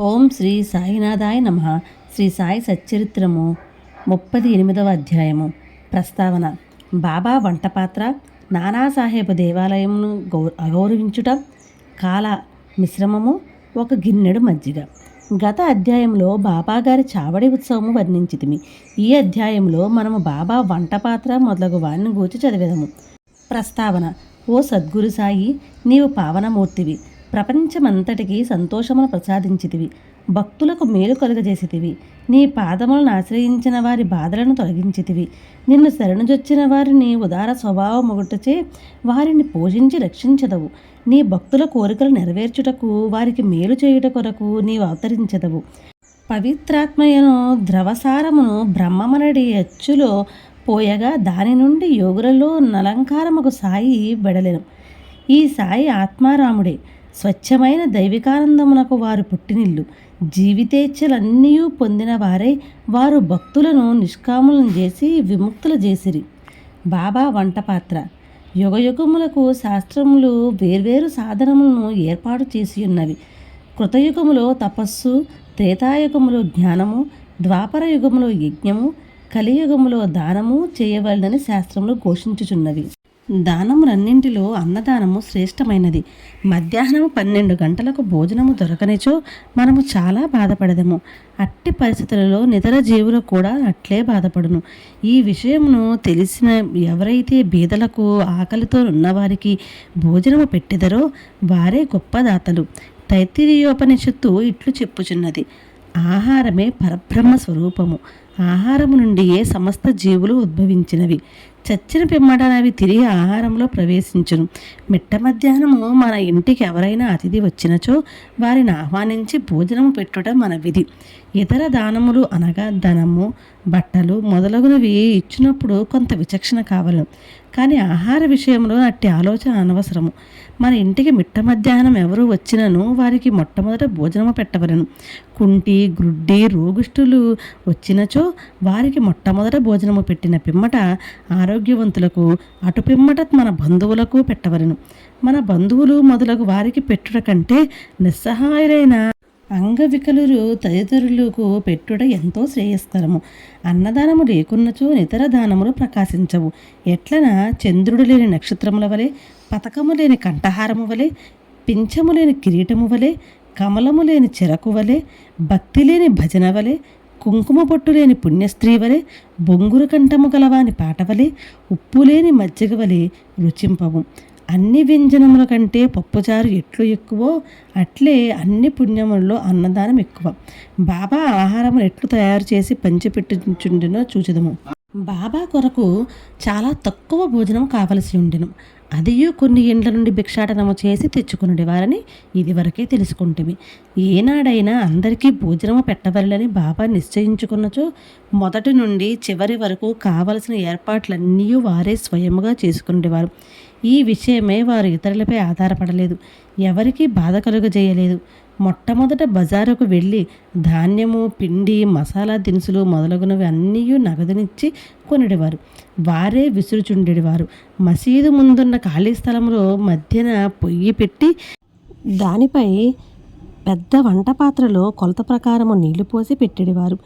ఓం శ్రీ సాయినాథాయ నమ. శ్రీ సాయి సచ్చరిత్రము ముప్పది ఎనిమిదవ అధ్యాయము. ప్రస్తావన. బాబా వంటపాత్ర నానాసాహెబ్ దేవాలయమును గౌ అగౌరవించుట కాల మిశ్రమము ఒక గిన్నెడు మజ్జిగ. గత అధ్యాయంలో బాబాగారి చావడి ఉత్సవము వర్ణించితిమి. ఈ అధ్యాయంలో మనము బాబా వంటపాత్ర మొదలగు వారిని గూర్చి చదివేదము. ప్రస్తావన. ఓ సద్గురు సాయి నీవు పావనమూర్తివి. ప్రపంచమంతటికి సంతోషమును ప్రసాదించితివి. భక్తులకు మేలు కలుగజేసితివి. నీ పాదములను ఆశ్రయించిన వారి బాధలను తొలగించితివి. నిన్ను శరణుజొచ్చిన వారిని ఉదార స్వభావమొగటచే వారిని పోషించి రక్షించదవు. నీ భక్తుల కోరికలు నెరవేర్చుటకు వారికి మేలు చేయుట కొరకు నీవు అవతరించదవు. పవిత్రాత్మయను ద్రవసారమును బ్రహ్మమనడి అచ్చులో పోయగా దాని నుండి యోగులలో నలంకారముకు సాయి వెడలెను. ఈ సాయి ఆత్మారాముడే. స్వచ్ఛమైన దైవికానందమునకు వారు పుట్టినిల్లు. జీవితేచ్ఛలన్నీ పొందిన వారై వారు భక్తులను నిష్కాములను చేసి విముక్తులు చేసిరి. బాబా వంటపాత్ర. యుగయుగములకు శాస్త్రములు వేర్వేరు సాధనములను ఏర్పాటు చేసి ఉన్నవి కృతయుగములో తపస్సు త్రేతాయుగములో జ్ఞానము ద్వాపర యుగములో యజ్ఞము కలియుగములో దానము చేయవలనని శాస్త్రములు ఘోషించుచున్నవి. దానములన్నింటిలో అన్నదానము శ్రేష్టమైనది. మధ్యాహ్నము పన్నెండు గంటలకు భోజనము దొరకనిచో మనము చాలా బాధపడదము. అట్టి పరిస్థితులలో నితర జీవులు కూడా అట్లే బాధపడును. ఈ విషయమును తెలిసిన ఎవరైతే బీదలకు ఆకలితో ఉన్నవారికి భోజనము పెట్టెదరో వారే గొప్ప దాతలు. తైత్తిరీయోపనిషత్తు ఇట్లు చెప్పుచున్నది. ఆహారమే పరబ్రహ్మ స్వరూపము. ఆహారము నుండియే సమస్త జీవులు ఉద్భవించినవి. చచ్చిన పిమ్మడనవి తిరిగి ఆహారంలో ప్రవేశించును. మిట్ట మధ్యాహ్నము మన ఇంటికి ఎవరైనా అతిథి వచ్చినచో వారిని ఆహ్వానించి భోజనము పెట్టుట మన విధి. ఇతర దానములు అనగా ధనము బట్టలు మొదలగునవి ఇచ్చినప్పుడు కొంత విచక్షణ కావలను. కానీ ఆహార విషయంలో అట్టి ఆలోచన అనవసరము. మన ఇంటికి మిట్ట మధ్యాహ్నం ఎవరు వచ్చినను వారికి మొట్టమొదట భోజనము పెట్టవలను. కుంటి గ్రుడ్డి రోగిష్ఠులు వచ్చినచో వారికి మొట్టమొదట భోజనము పెట్టిన పిమ్మట ఆరోగ్యవంతులకు అటు పిమ్మట మన బంధువులకు పెట్టవలను. మన బంధువులు మొదలగు వారికి పెట్టుట కంటే నిస్సహాయులైన అంగవికలురు తదితరులకు పెట్టుట ఎంతో శ్రేయస్కరము. అన్నదానము లేకున్నచో ఇతర దానములు ప్రకాశించవు. ఎట్లన చంద్రుడు లేని నక్షత్రముల వలె పతకము లేని కంఠహారము వలె పింఛము లేని కిరీటము వలె కమలము లేని చెరకు వలె భక్తి లేని భజన వలె కుంకుమ పొట్టు లేని పుణ్యస్త్రీ వలె బొంగురు కంఠము గలవాని పాట వలె ఉప్పు లేని మజ్జిగ వలె రుచింపవు. అన్ని వ్యంజనముల కంటే పప్పుచారు ఎట్లు ఎక్కువో అట్లే అన్ని పుణ్యములలో అన్నదానం ఎక్కువ. బాబా ఆహారమును ఎట్లు తయారు చేసి పంచిపెట్టుచుండెనో చూచదము. బాబా కొరకు చాలా తక్కువ భోజనం కావలసి ఉండెను. అదియు కొన్ని ఇండ్ల నుండి భిక్షాటనము చేసి తెచ్చుకునుడి వారని ఇదివరకే తెలుసుకుంటేమి. ఏనాడైనా అందరికీ భోజనము పెట్టవలని బాబా నిశ్చయించుకున్నచో మొదటి నుండి చివరి వరకు కావలసిన ఏర్పాట్లన్నీ వారే స్వయముగా చేసుకునేవారు ఈ విషయమే వారు ఇతరులపై ఆధారపడలేదు. ఎవరికీ బాధ కలుగజేయలేదు. మొట్టమొదట బజారుకు వెళ్ళి ధాన్యము పిండి మసాలా దినుసులు మొదలగునవి అన్నీ నగదునిచ్చి కొనిడేవారు. వారే విసురుచుండేవారు. మసీదు ముందున్న ఖాళీ స్థలంలో మధ్యన పొయ్యి పెట్టి దానిపై పెద్ద వంట పాత్రలో కొలత ప్రకారము నీళ్ళు పోసి పెట్టేవారు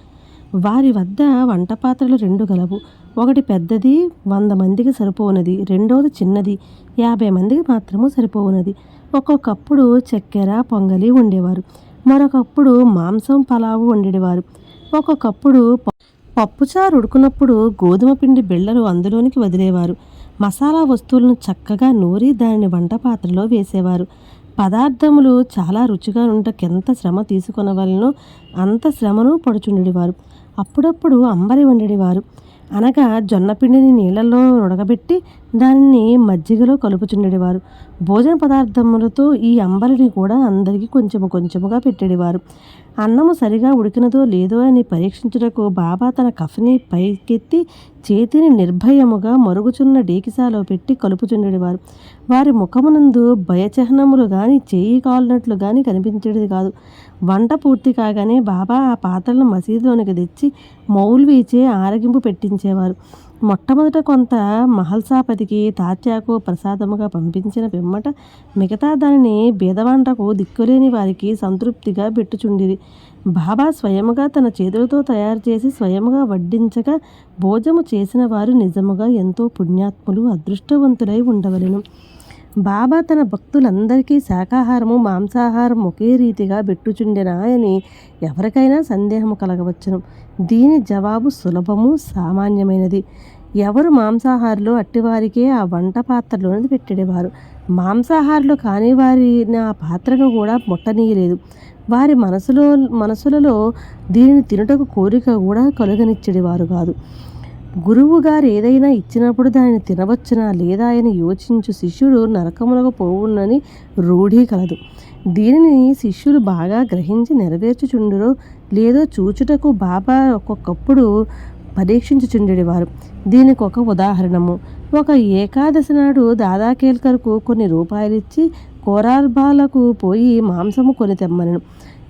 వారి వద్ద వంట పాత్రలు రెండు గలవు. ఒకటి పెద్దది వంద మందికి సరిపోనది రెండోది చిన్నది యాభై మందికి మాత్రము సరిపోవునది. ఒక్కొక్కప్పుడు చక్కెర పొంగలి ఉండేవారు మరొకప్పుడు మాంసం పలావు వండేవారు. ఒక్కొక్కప్పుడు పప్పుచారు ఉడుకున్నప్పుడు గోధుమ పిండి బిళ్ళలు అందులోనికి వదిలేవారు. మసాలా వస్తువులను చక్కగా నూరి దానిని వంట పాత్రలో వేసేవారు. పదార్థములు చాలా రుచిగా ఉండకెంత శ్రమ తీసుకొనవలనో అంత శ్రమను పడుచుండేవారు. అప్పుడప్పుడు అంబలి వండేవారు. అనగా జొన్నపిండిని నీళ్ళల్లో ఉడకబెట్టి దానిని మజ్జిగలో కలుపుచుండేవారు భోజన పదార్థములతో ఈ అంబలిని కూడా అందరికీ కొంచెము కొంచెముగా పెట్టేవారు. అన్నము సరిగా ఉడికినదో లేదో అని పరీక్షించుటకు బాబా తన కఫని పైకెత్తి చేతిని నిర్భయముగా మరుగుచున్న డేకిసాలో పెట్టి కలుపుచుండేవారు వారి ముఖమునందు భయచహనములు కానీ చేయి కాలినట్లు కానీ కనిపించేది కాదు. వంట పూర్తి కాగానే బాబా ఆ పాత్రలను మసీదులోనికి తెచ్చి మౌల్వీచే ఆరగింపు పెట్టించేవారు. మొట్టమొదట కొంత మహల్సాపతికి తాత్యాకు ప్రసాదముగా పంపించిన పిమ్మట మిగతా దానిని బీదవంటకు దిక్కులేని వారికి సంతృప్తిగా పెట్టుచుండిరి. బాబా స్వయముగా తన చేతులతో తయారు చేసి స్వయముగా వడ్డించగా భోజము చేసిన వారు నిజముగా ఎంతో పుణ్యాత్ములు అదృష్టవంతులై ఉండవలెను. బాబా తన భక్తులందరికీ శాకాహారము మాంసాహారం ఒకే రీతిగా పెట్టుచుండెనా అని ఎవరికైనా సందేహము కలగవచ్చును. దీని జవాబు సులభము సామాన్యమైనది. ఎవరు మాంసాహారులు అట్టివారికే ఆ వంట పాత్రలోనిది పెట్టేవారు. మాంసాహారులు కాని వారి ఆ పాత్రను కూడా ముట్టనీయలేదు వారి మనసులో మనసులలో దీనిని తినుటకు కోరిక కూడా కలుగనిచ్చేవారు కాదు. గురువు గారు ఏదైనా ఇచ్చినప్పుడు దానిని తినవచ్చునా లేదా అని యోచించు శిష్యుడు నరకములకు పోవునని రూఢీ కలదు. దీనిని శిష్యులు బాగా గ్రహించి నెరవేర్చుచుండురో లేదో చూచుటకు బాబా ఒక్కొక్కప్పుడు పరీక్షించుచుండేవారు. దీనికి ఒక ఉదాహరణము. ఒక ఏకాదశి నాడు దాదా కేల్కర్కు కొన్ని రూపాయలు ఇచ్చి కోరార్బాలకు పోయి మాంసము కొని తెమ్మనను.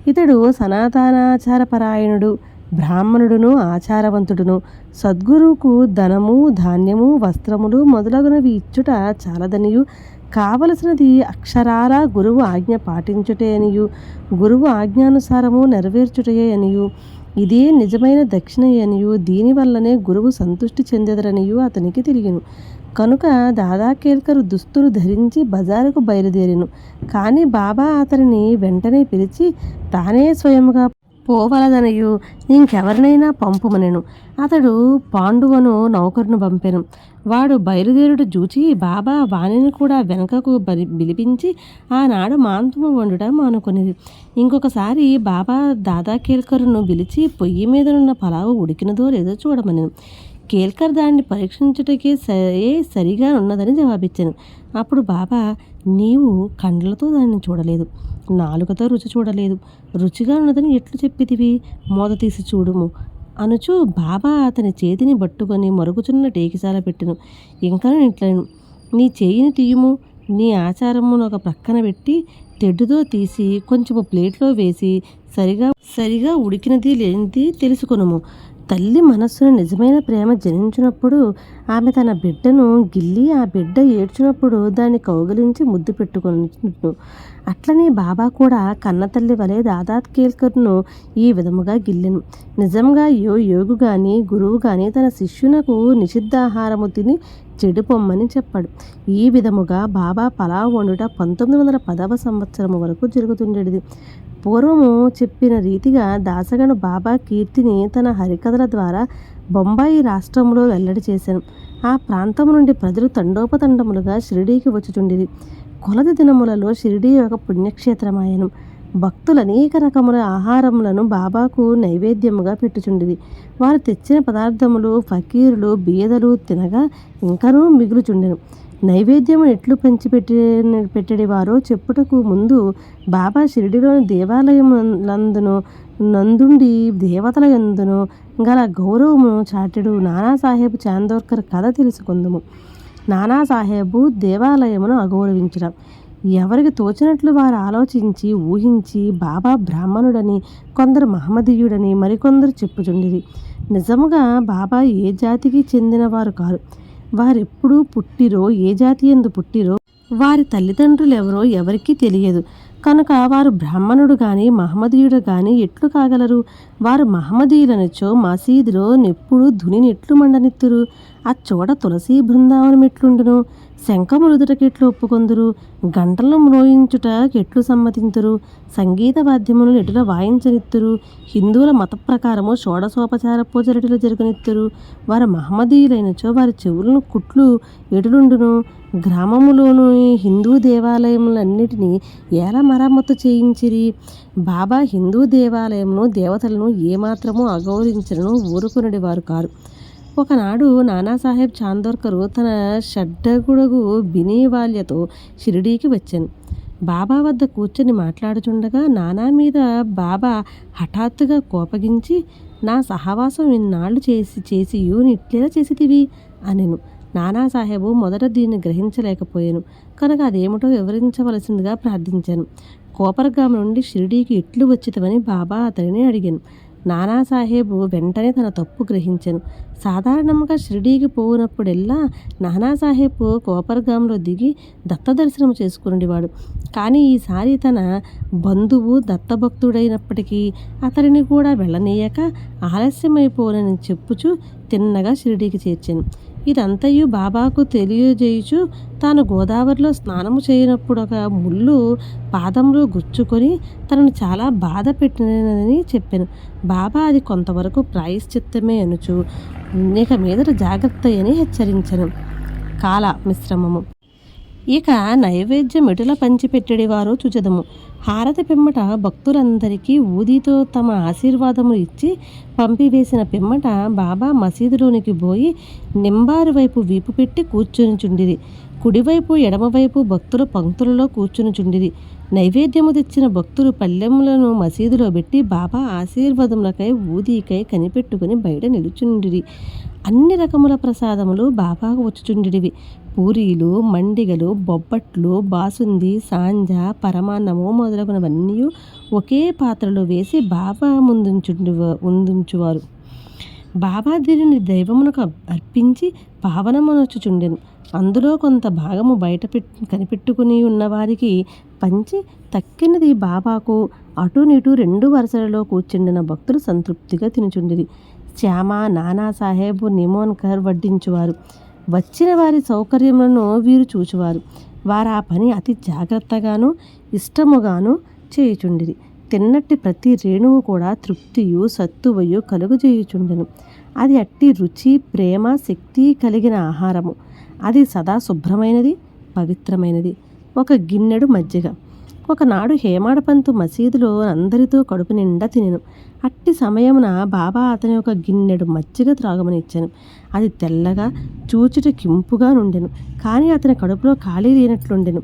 ఇతడు సనాతనాచారపరాయణుడు. బ్రాహ్మణుడును ఆచారవంతుడును. సద్గురువుకు ధనము ధాన్యము వస్త్రములు మొదలగునవి ఇచ్చుట చాలదనియు. కావలసినది అక్షరాల గురువు ఆజ్ఞ పాటించుటే అనియు. గురువు ఆజ్ఞానుసారము నెరవేర్చుటయే అనియు. ఇదే నిజమైన దక్షిణ అనియు. దీనివల్లనే గురువు సంతృష్టి చెందెదరనియు అతనికి తెలియను. కనుక దాదాకేల్కరు దుస్తులు ధరించి బజారుకు బయలుదేరిను. కానీ బాబా అతనిని వెంటనే పిలిచి తానే స్వయముగా పోవలదనయు ఇంకెవరినైనా పంపుమనెను అతడు పాండువను నౌకరును పంపెను. వాడు బయలుదేరుడు చూచి బాబా వాణిని కూడా వెనకకు బలి పిలిపించి ఆనాడు మాంతము వండుట మానుకునేది ఇంకొకసారి బాబా దాదా కేల్కర్ను పిలిచి పొయ్యి మీదనున్న పలావు ఉడికినదో లేదో చూడమనెను. కేల్కర్ దాన్ని పరీక్షించుటకే సరే సరిగా ఉన్నదని జవాబిచ్చాను. అప్పుడు బాబా నీవు కండ్లతో దాన్ని చూడలేదు. నాలుకతో రుచి చూడలేదు. రుచిగా ఉన్నదని ఎట్లు చెప్పితివి? మోద తీసి చూడుము. అనుచు బాబా అతని చేతిని పట్టుకొని మరుగుచున్న టేకిసాల పెట్టెను. ఇంకా ఇట్లను నీ చేయిని తీయుము. నీ ఆచారమును ఒక ప్రక్కన పెట్టి తెడ్డుతో తీసి కొంచెము ప్లేట్లో వేసి సరిగా సరిగా ఉడికినది లేనిది తెలుసుకొనుము. తల్లి మనస్సును నిజమైన ప్రేమ జనించినప్పుడు ఆమె తన బిడ్డను గిల్లి ఆ బిడ్డ ఏడ్చినప్పుడు దాన్ని కౌగిలించి ముద్దు పెట్టుకుని అట్లనే బాబా కూడా కన్నతల్లి వలె దాదాత్ కేల్కర్ను ఈ విధముగా గిల్లెను. నిజంగా యో యోగు గాని గురువు గాని తన శిష్యునకు నిషిద్ధాహారము తిని చెడు పొమ్మని చెప్పాడు. ఈ విధముగా బాబా పలావ్ వండుట పంతొమ్మిది వందల పదవ సంవత్సరం వరకు జరుగుతుండేది పూర్వము చెప్పిన రీతిగా దాసగను బాబా కీర్తిని తన హరికథల ద్వారా బొంబాయి రాష్ట్రంలో వెల్లడి చేశాను ఆ ప్రాంతం నుండి ప్రజలు తండోపతండములుగా షిరిడీకి వచ్చుచుండిరి. కొలది దినములలో షిరిడీ ఒక పుణ్యక్షేత్రమాయను. భక్తులు అనేక రకముల ఆహారములను బాబాకు నైవేద్యముగా పెట్టుచుండిది వారు తెచ్చిన పదార్థములు ఫకీరులు బీదలు తినగా ఇంకనూ మిగులుచుండెను. నైవేద్యము ఎట్లు పెంచిపెట్టి పెట్టడి వారో చెప్పుటకు ముందు బాబా షిరిడిలోని దేవాలయములందును నందుండి దేవతల యందును గల గౌరవము చాటెడు నానాసాహెబ్ చాందోర్కర్ కథ తెలుసుకుందుము. నానాసాహెబు దేవాలయమును అగౌరవించడం ఎవరికి తోచినట్లు వారు ఆలోచించి ఊహించి బాబా బ్రాహ్మణుడని కొందరు మహమ్మదీయుడని మరికొందరు చెప్పుచుండిరి. నిజముగా బాబా ఏ జాతికి చెందినవారు కారు. వారెప్పుడు పుట్టిరో ఏ జాతి ఎందు పుట్టిరో వారి తల్లిదండ్రులు ఎవరో ఎవరికీ తెలియదు. కనుక వారు బ్రాహ్మణుడు గాని మహమ్మదీయుడు గాని ఎట్లు కాగలరు? వారు మహమ్మదీయులనొచ్చో మసీదులో నెప్పుడు ధునిని ఎట్లు మండనిత్తురు? ఆ చోడ తులసి బృందావనం ఎట్లుండును? శంఖమురుదుటకెట్లు ఒప్పుకొందురు? గంటలు మ్రోయించుటకెట్లు సమ్మతింతురు? సంగీత వాద్యములు ఎటుల వాయించనిత్తురు? హిందువుల మత ప్రకారము షోడశోపచార ఎటుల జరుగనిత్తరు? వారు మహమ్మదీయులైనచో వారి చెవులను కుట్లు ఎటులుండును? గ్రామములోని హిందూ దేవాలయములన్నిటినీ ఎలా మరమ్మతు చేయించిరి. బాబా హిందూ దేవాలయమును దేవతలను ఏమాత్రము అగౌరవించను ఊరుకునడి వారు కారు. ఒకనాడు నానాసాహెబ్ చాందోర్కరు తన షడ్డగుడుగు బినీవాల్యతో షిరిడీకి వచ్చాను. బాబా వద్ద కూర్చొని మాట్లాడుచుండగా నానా మీద బాబా హఠాత్తుగా కోపగించి నా సహవాసం ఇన్నాళ్ళు చేసి చేసి యూనిట్లే చేసితివి? అనెను. నానాసాహెబు మొదట దీన్ని గ్రహించలేకపోయాను. కనుక అదేమిటో వివరించవలసిందిగా ప్రార్థించాను. కోపరగామ నుండి షిరిడీకి ఇట్లు వచ్చితమని బాబా అతడిని అడిగాను. నానాసాహేబు వెంటనే తన తప్పు గ్రహించాను. సాధారణంగా షిరిడీకి పోయినప్పుడెల్లా నానాసాహెబ్ కోపర్గాంలో దిగి దత్త దర్శనం చేసుకునేవాడు కానీ ఈసారి తన బంధువు దత్తభక్తుడైనప్పటికీ అతడిని కూడా వెళ్ళనీయక ఆలస్యమైపోనని చెప్పుచు తిన్నగా షిరిడీకి చేర్చాను. ఇదంతయు బాబాకు తెలియజేయుచు తాను గోదావరిలో స్నానము చేయనప్పుడు ఒక ముళ్ళు పాదంలో గుచ్చుకొని తనను చాలా బాధ పెట్టినదని చెప్పాను. బాబా అది కొంతవరకు ప్రాయశ్చిత్తమే అనుచు. ఇక మీదట జాగ్రత్త అని హెచ్చరించను. కాల మిశ్రమము. ఇక నైవేద్యం ఎటుల పంచిపెట్టేవారో చూచదము. హారతి పిమ్మట భక్తులందరికీ ఊదితో తమ ఆశీర్వాదము ఇచ్చి పంపివేసిన పిమ్మట బాబా మసీదులోనికి పోయి నింబారు వైపు వీపు పెట్టి కూర్చునిచుండిరి. కుడివైపు ఎడమవైపు భక్తుల పంక్తులలో కూర్చునిచుండిరి. నైవేద్యము తెచ్చిన భక్తులు పల్లెములను మసీదులో పెట్టి బాబా ఆశీర్వాదములకై ఊదికై కనిపెట్టుకుని బయట నిలుచుండిరి అన్ని రకముల ప్రసాదములు బాబాకు వచ్చుచుండివి పూరీలు మండిగలు బొబ్బట్లు బాసుంది సాంజ పరమాన్నము మొదలగునవన్నీ ఒకే పాత్రలో వేసి బాబా ముందుంచుండు ముందుంచువారు బాబా దీనిని దైవమునకు అర్పించి పావనమనొచ్చుచుండెను. అందులో కొంత భాగము బయట కనిపెట్టుకుని ఉన్నవారికి పంచి తక్కినది బాబాకు అటునిటు రెండు వరుసలలో కూర్చుండిన భక్తులు సంతృప్తిగా తినుచుండిరి. శ్యామ నానాసాహెబ్ నిమోన్కర్ వడ్డించువారు. వచ్చిన వారి సౌకర్యములను వీరు చూచువారు. వారు ఆ పని అతి జాగ్రత్తగాను ఇష్టముగాను చేయుచుండిరి. తిన్నట్టి ప్రతి రేణువు కూడా తృప్తియు సత్తువయు కలుగజేయుచుండెను. అది అట్టి రుచి ప్రేమ శక్తి కలిగిన ఆహారము. అది సదా శుభ్రమైనది పవిత్రమైనది. ఒక గిన్నెడు మజ్జిగ. ఒకనాడు హేమాడపంతు మసీదులో అందరితో కడుపు నిండా తినెను. అట్టి సమయమున బాబా అతని ఒక గిన్నెడు మజ్జిగ త్రాగమని ఇచ్చాను. అది తెల్లగా చూచుట కింపుగా నుండెను. కానీ అతని కడుపులో ఖాళీ లేనట్లుండెను.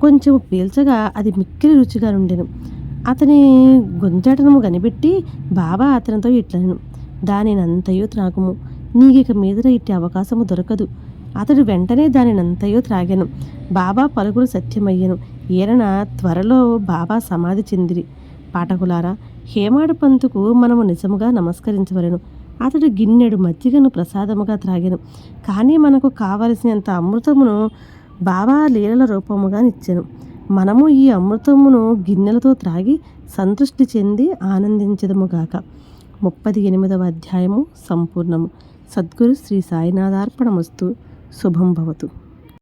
కొంచెం పీల్చగా అది మిక్కిలి రుచిగా నుండెను. అతని గుంజటనము కనిపెట్టి బాబా అతనితో ఇట్లనెను. దానినంతయో త్రాగుము. నీకిక మీదట ఇట్టి అవకాశము దొరకదు. అతడు వెంటనే దానినంతయో త్రాగాను. బాబా పలుకులు సత్యమయ్యను. ఈరన త్వరలో బాబా సమాధి చెందిరి. పాఠకులారా హేమాడు పంతుకు మనము నిజముగా నమస్కరించవలను. అతడు గిన్నెడు మజ్జిగను ప్రసాదముగా త్రాగాను. కానీ మనకు కావలసినంత అమృతమును బాబా లీలల రూపముగా నిచ్చెను. మనము ఈ అమృతమును గిన్నెలతో త్రాగి సంతృష్టి చెంది ఆనందించదముగాక ముప్పది ఎనిమిదవ అధ్యాయము సంపూర్ణము. సద్గురు శ్రీ సాయినాథార్పణమస్తు. శుభం భవతు.